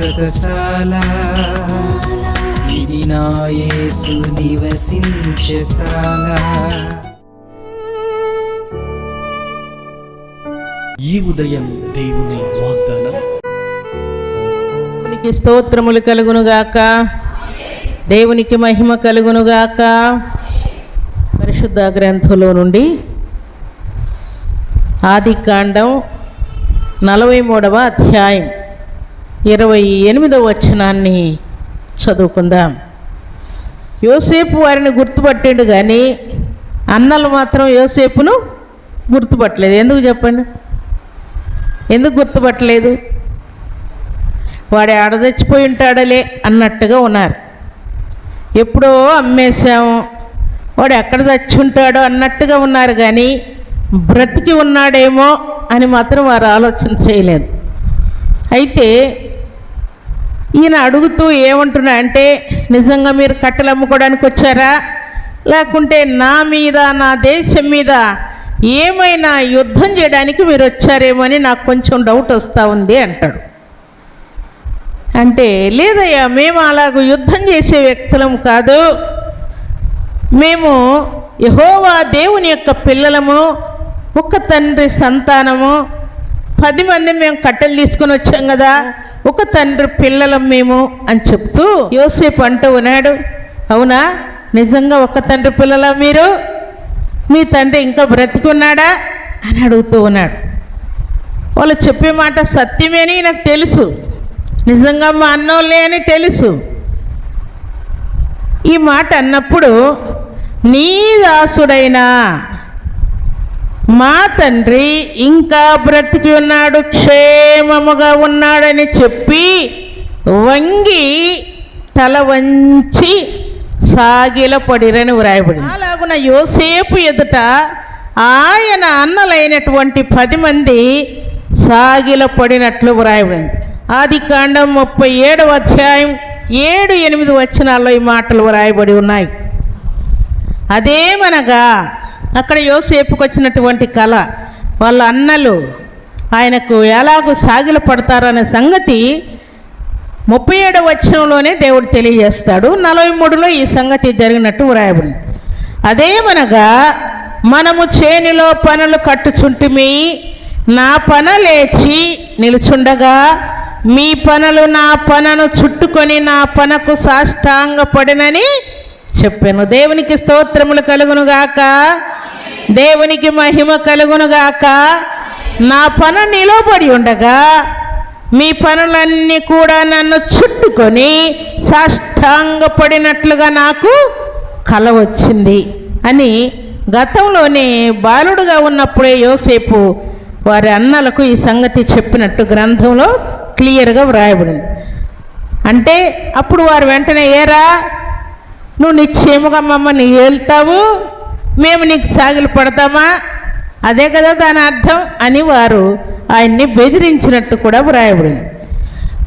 శాశ్వతశాల ఇది నా యేసు నివసించశాల ఈ ఉదయం దేవుని వాగ్దానం. దేవునికి స్తోత్రములు కలుగునుగాక దేవునికి మహిమ కలుగునుగాక పరిశుద్ధ గ్రంథంలో నుండి ఆది కాండం నలభై మూడవ అధ్యాయం. ఇరవై ఎనిమిదవ వచనాన్ని చదువుకుందాం. యోసేపు వారిని గుర్తుపట్టిండు కానీ అన్నలు మాత్రం యోసేపును గుర్తుపట్టలేదు. ఎందుకు చెప్పండి? ఎందుకు గుర్తుపట్టలేదు? వాడు ఆడదచ్చిపోయి ఉంటాడలే అన్నట్టుగా ఉన్నారు. ఎప్పుడో అమ్మేశాము వాడు ఎక్కడ చచ్చి ఉంటాడో అన్నట్టుగా ఉన్నారు కానీ బ్రతికి ఉన్నాడేమో అని మాత్రం వారు ఆలోచన చేయలేదు. అయితే ఈయన అడుగుతూ ఏమంటున్నా అంటే నిజంగా మీరు కట్టెలు అమ్ముకోవడానికి వచ్చారా? లేకుంటే నా మీద నా దేశం మీద ఏమైనా యుద్ధం చేయడానికి మీరు వచ్చారేమో అని నాకు కొంచెం డౌట్ వస్తూ ఉంది అంటాడు. అంటే లేదయ్యా మేము అలాగ యుద్ధం చేసే వ్యక్తులం కాదు. మేము యహోవా దేవుని యొక్క పిల్లలము ఒక తండ్రి సంతానము. పది మంది మేము కట్టెలు తీసుకొని వచ్చాం కదా. ఒక తండ్రి పిల్లలం మేము అని చెప్తూ యోసేపు అంటూ ఉన్నాడు అవునా? నిజంగా ఒక తండ్రి పిల్లల మీరు? మీ తండ్రి ఇంకా బ్రతికున్నాడా? అని అడుగుతూ ఉన్నాడు. వాళ్ళు చెప్పే మాట సత్యమేని నాకు తెలుసు. నిజంగా మా అన్నోళ్ళే అని తెలుసు. ఈ మాట అన్నప్పుడు నీ దాసుడైనా మా తండ్రి ఇంకా బ్రతికి ఉన్నాడు క్షేమముగా ఉన్నాడని చెప్పి వంగి తల వంచి సాగిలపడిరని వ్రాయబడింది. అలాగున యోసేపు ఎదుట ఆయన అన్నలైనటువంటి పది మంది సాగిలపడినట్లు వ్రాయబడింది. ఆది కాండం ముప్పై ఏడవ అధ్యాయం ఏడు ఎనిమిది వచనాల్లో ఈ మాటలు వ్రాయబడి ఉన్నాయి. అదేమనగా అక్కడ యోసేపుకు వచ్చినటువంటి కళ వాళ్ళ అన్నలు ఆయనకు ఎలాగూ సాగిల పడతారనే సంగతి ముప్పై ఏడవ వచనంలోనే దేవుడు తెలియజేస్తాడు. నలభై మూడులో ఈ సంగతి జరిగినట్టు వ్రాయబడింది. అదేమనగా మనము చేనిలో పనులు కట్టుచుంటిమి నా పన లేచి నిలుచుండగా మీ పనులు నా పనను చుట్టుకొని నా పనకు సాష్టాంగపడినని చెప్పాను. దేవునికి స్తోత్రములు కలుగునుగాక. దేవునికి మహిమ కలుగునుగాక. నా పను నిలబడి ఉండగా మీ పనులన్నీ కూడా నన్ను చుట్టుకొని సాష్టాంగపడినట్లుగా నాకు కల వచ్చింది అని గతంలోనే బాలుడుగా ఉన్నప్పుడే యోసేపు వారి అన్నలకు ఈ సంగతి చెప్పినట్టు గ్రంథంలో క్లియర్గా వ్రాయబడింది. అంటే అప్పుడు వారు వెంటనే ఏరా? నువ్వు నిశ్చయముగా మమ్మల్ని వెళ్తావు మేము నీకు సాగులు పడతామా? అదే కదా దాని అర్థం. అని వారు ఆయన్ని బెదిరించినట్టు కూడా వ్రాయబడింది.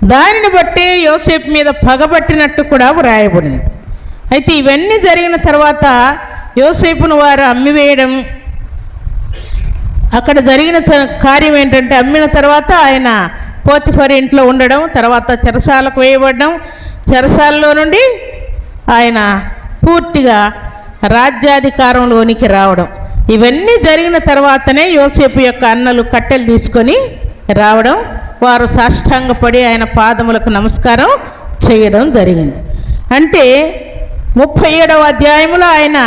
దానిని బట్టి యోసేపు మీద పగబట్టినట్టు కూడా వ్రాయబడింది. అయితే ఇవన్నీ జరిగిన తర్వాత యోసేపును వారు అమ్మివేయడం అక్కడ జరిగిన త- కార్యం ఏంటంటే అమ్మిన తర్వాత ఆయన పోతిఫర్ ఇంట్లో ఉండడం తర్వాత చెరసాలకు వేయబడడం. చెరసాలలో నుండి ఆయన పూర్తిగా రాజ్యాధికారంలోనికి రావడం. ఇవన్నీ జరిగిన తర్వాతనే యోసేపు యొక్క అన్నలు కట్టెలు తీసుకొని రావడం. వారు సాష్టాంగపడి ఆయన పాదములకు నమస్కారం చేయడం జరిగింది. అంటే ముప్పై ఏడవ అధ్యాయంలో ఆయన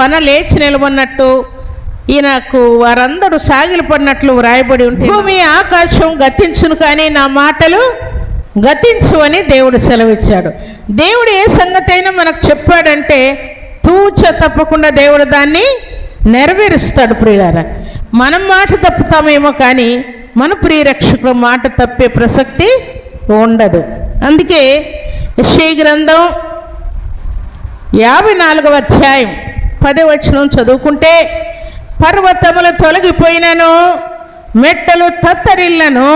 పన లేచి నిలబడినట్టు ఈయనకు వారందరూ సాగిలపడినట్లు వ్రాయబడి ఉంటే భూమి ఆకాశం గతించును కానీ నా మాటలు గతించు అని దేవుడు సెలవిచ్చాడు. దేవుడు ఏ సంగతి అయినా మనకు చెప్పాడంటే తూచ తప్పకుండా దేవుడు దాన్ని నెరవేరుస్తాడు ప్రియులారా. మనం మాట తప్పుతామేమో కానీ మన ప్రియరక్షకుడు మాట తప్పే ప్రసక్తి ఉండదు. అందుకే యెషయా గ్రంథం యాభై నాలుగవ అధ్యాయం పదే వచనం చదువుకుంటే పర్వతములు తొలగిపోయినను మెట్టలు తత్తరిల్లను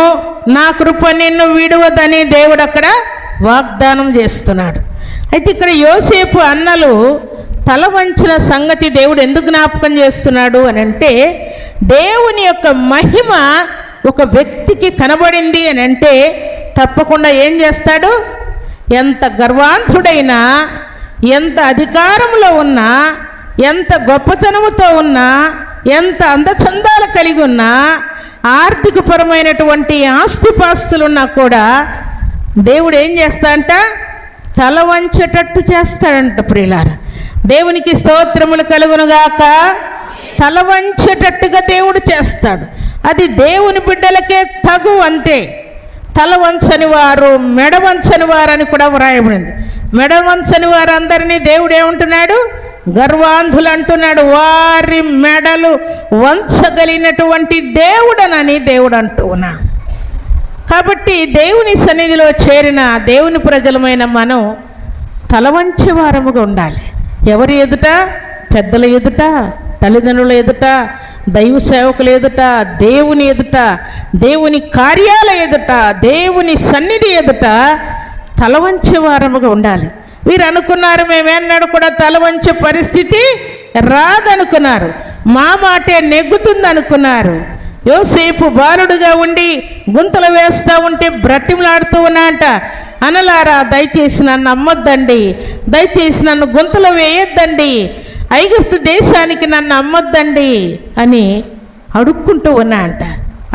నా కృప నిన్ను విడువదని దేవుడు అక్కడ వాగ్దానం చేస్తున్నాడు. అయితే ఇక్కడ యోసేపు అన్నలు తల వంచిన సంగతి దేవుడు ఎందుకు జ్ఞాపకం చేస్తున్నాడు అని అంటే దేవుని యొక్క మహిమ ఒక వ్యక్తికి కనబడింది అని అంటే తప్పకుండా ఏం చేస్తాడు? ఎంత గర్వాంధుడైనా ఎంత అధికారంలో ఉన్నా ఎంత గొప్పతనముతో ఉన్నా ఎంత అందచందాలు కలిగి ఉన్నా ఆర్థికపరమైనటువంటి ఆస్తిపాస్తులున్నా కూడా దేవుడు ఏం చేస్తా అంట? తల వంచేటట్టు చేస్తాడంట ప్రియులారా. దేవునికి స్తోత్రములు కలుగునుగాక. తల వంచేటట్టుగా దేవుడు చేస్తాడు. అది దేవుని బిడ్డలకే తగు అంతే. తల వంచని వారు మెడ వంచని వారని కూడా వ్రాయబడింది. మెడ వంచని వారందరినీ దేవుడు ఏమంటున్నాడు? గర్వాంధులు అంటున్నాడు. వారి మెడలు వంచగలిగినటువంటి దేవుడనని దేవుడు అంటూ ఉన్నాడు. కాబట్టి దేవుని సన్నిధిలో చేరిన దేవుని ప్రజలమైన మనం తల వంచే వారముగా ఉండాలి. ఎవరి ఎదుట? పెద్దల ఎదుట తల్లిదండ్రుల ఎదుట దైవ సేవకుల ఎదుట దేవుని ఎదుట దేవుని కార్యాల ఎదుట దేవుని సన్నిధి ఎదుట తలవంచే వారముగా ఉండాలి. వీరు అనుకున్నారు మేమేనాడు కూడా తలవంచే పరిస్థితి రాదనుకున్నారు. మా మాటే నెగ్గుతుంది అనుకున్నారు యోసేపు బాలుడుగా ఉండి గుంతలు వేస్తూ ఉంటే బ్రతిమలాడుతూ ఉన్నా అంట. అనలారా దయచేసి నన్ను అమ్మొద్దండి దయచేసి నన్ను గుంతలు వేయొద్దండి. ఐగుప్తు దేశానికి నన్ను అమ్మొద్దండి అని అడుక్కుంటూ ఉన్నా అంట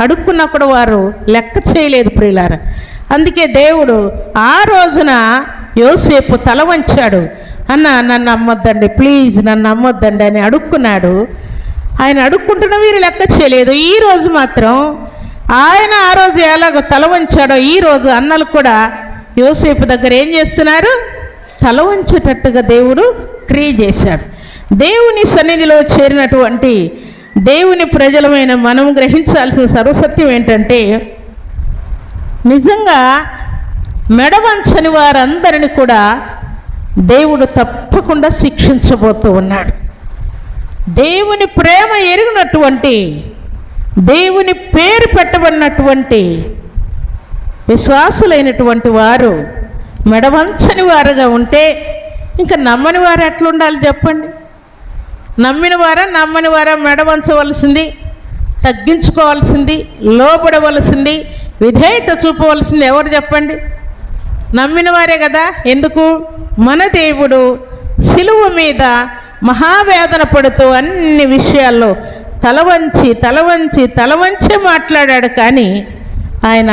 అడుక్కున్నప్పుడు వారు లెక్క చేయలేదు ప్రియులార. అందుకే దేవుడు ఆ రోజున యోసేపు తల వంచాడు. అన్న నన్ను అమ్మొద్దండి ప్లీజ్ నన్ను అమ్మొద్దండి అని అడుక్కున్నాడు. ఆయన అడుక్కుంటున్న వీరు లెక్క చేయలేదు. ఈ రోజు మాత్రం ఆయన ఆ రోజు ఎలాగో తల వంచాడో ఈ రోజు అన్నలు కూడా యోసేపు దగ్గర ఏం చేస్తున్నారు? తల వంచేటట్టుగా దేవుడు క్రియ చేశాడు. దేవుని సన్నిధిలో చేరినటువంటి దేవుని ప్రజలమైన మనం గ్రహించాల్సిన సర్వసత్యం ఏంటంటే నిజంగా మెడవంచని వారందరిని కూడా దేవుడు తప్పకుండా శిక్షించబోతూ ఉన్నాడు. దేవుని ప్రేమ ఎరిగినటువంటి దేవుని పేరు పెట్టబడినటువంటి విశ్వాసులైనటువంటి వారు మెడవంచని వారుగా ఉంటే ఇంకా నమ్మని వారు ఎట్లుండాలి చెప్పండి? నమ్మిన వారా నమ్మని వారా మెడవంచవలసింది తగ్గించుకోవాల్సింది లోబడవలసింది విధేయత చూపవలసింది ఎవరు చెప్పండి? నమ్మిన వారే కదా ఎందుకు? మన దేవుడు సిలువ మీద మహావేదన పడుతూ అన్ని విషయాల్లో తల వంచి తల వంచి తల మాట్లాడాడు కానీ ఆయన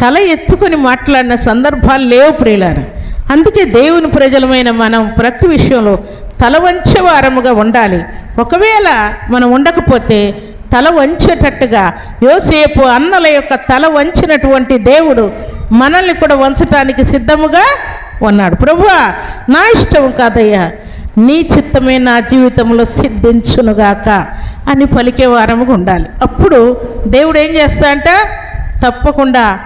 తల ఎత్తుకొని మాట్లాడిన సందర్భాలు లేవు ప్రియులారు. అందుకే దేవుని ప్రజలమైన మనం ప్రతి విషయంలో తల వంచేవారముగా ఉండాలి. ఒకవేళ మనం ఉండకపోతే తల వంచేటట్టుగా యోసేపు అన్నల యొక్క తల వంచినటువంటి దేవుడు మనల్ని కూడా వంచటానికి సిద్ధముగా ఉన్నాడు. ప్రభువా నా ఇష్టం కాదయ్యా నీ చిత్తమే నా జీవితంలో సిద్ధించునుగాక అని పలికే వారముగా ఉండాలి. అప్పుడు దేవుడు ఏం చేస్తాడంట? తప్పకుండా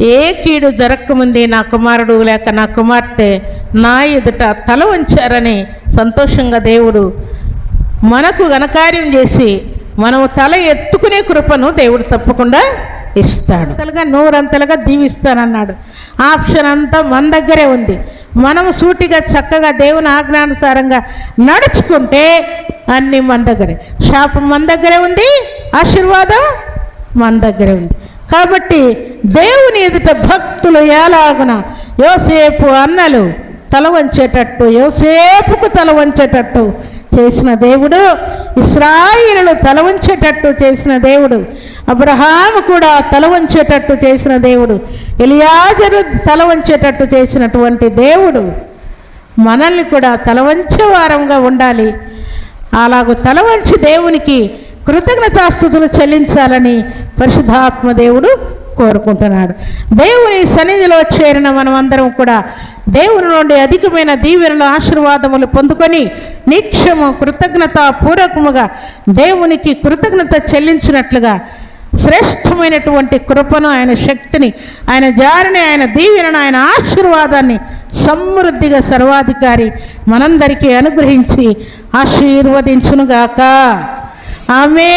ఏ కీడు జరగకముందే నా కుమారుడు లేక నా కుమార్తె నా ఎదుట తల వంచారని సంతోషంగా దేవుడు మనకు ఘనకార్యం చేసి మనము తల ఎత్తుకునే కృపను దేవుడు తప్పకుండా ఇస్తాడు. అంతలుగా నూరంతలుగా దీవిస్తానన్నాడు. ఆప్షన్ అంతా మన దగ్గరే ఉంది. మనము సూటిగా చక్కగా దేవుని ఆజ్ఞానుసారంగా నడుచుకుంటే అన్నీ మన దగ్గరే. శాపం మన దగ్గరే ఉంది ఆశీర్వాదం మన దగ్గరే ఉంది. కాబట్టి దేవుని ఎదుట భక్తులు ఎలాగున యోసేపు అన్నలు తల వంచేటట్టు యోసేపుకు తల వంచేటట్టు చేసిన దేవుడు ఇస్రాయిలను తల వంచేటట్టు చేసిన దేవుడు అబ్రహాము కూడా తల వంచేటట్టు చేసిన దేవుడు ఎలియాజరు తల వంచేటట్టు చేసినటువంటి దేవుడు మనల్ని కూడా తల వంచే వారంగా ఉండాలి. అలాగూ తల వంచి దేవునికి కృతజ్ఞతాస్థుతులు చెల్లించాలని పరిశుద్ధాత్మ దేవుడు కోరుకుంటున్నాడు. దేవుని సన్నిధిలో చేరిన మనమందరం కూడా దేవుని నుండి అధికమైన దీవెనలు ఆశీర్వాదములు పొందుకొని నిత్యము కృతజ్ఞత పూర్వకముగా దేవునికి కృతజ్ఞత చెల్లించినట్లుగా శ్రేష్టమైనటువంటి కృపను ఆయన శక్తిని ఆయన జారిని ఆయన దీవెనను ఆయన ఆశీర్వాదాన్ని సమృద్ధిగా సర్వాధికారి మనందరికీ అనుగ్రహించి ఆశీర్వదించునుగాక. ఆమె